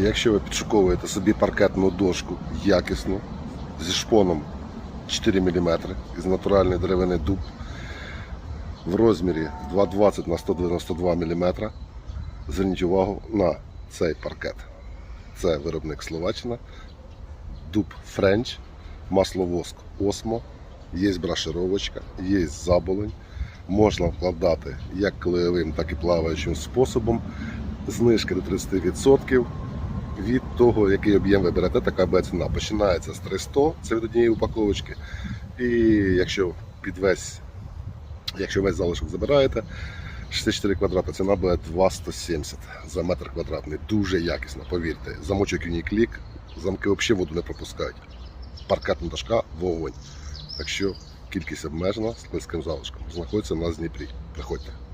Якщо ви підшуковуєте собі паркетну дошку якісну зі шпоном 4 мм із натуральної деревини дуб в розмірі 220 на 192 мм, зверніть увагу на цей паркет. Це виробник Словаччина, дуб Френч, масло воск Осмо, є брашировочка, є заболонь. Можна вкладати як клеєвим, так і плаваючим способом. Знижки до 30% від того, який об'єм ви берете, така буде ціна. Починається з 300, це від однієї упаковочки. І якщо під весь, якщо весь залишок забираєте, 64 квадрата, ціна буде 2,170 за метр квадратний. Дуже якісно, повірте. Замочок Uniqlick, замки взагалі воду не пропускають. Паркетна дошка вогонь. Так що кількість обмежена з клейським залишком. Знаходиться в Дніпрі. Приходьте.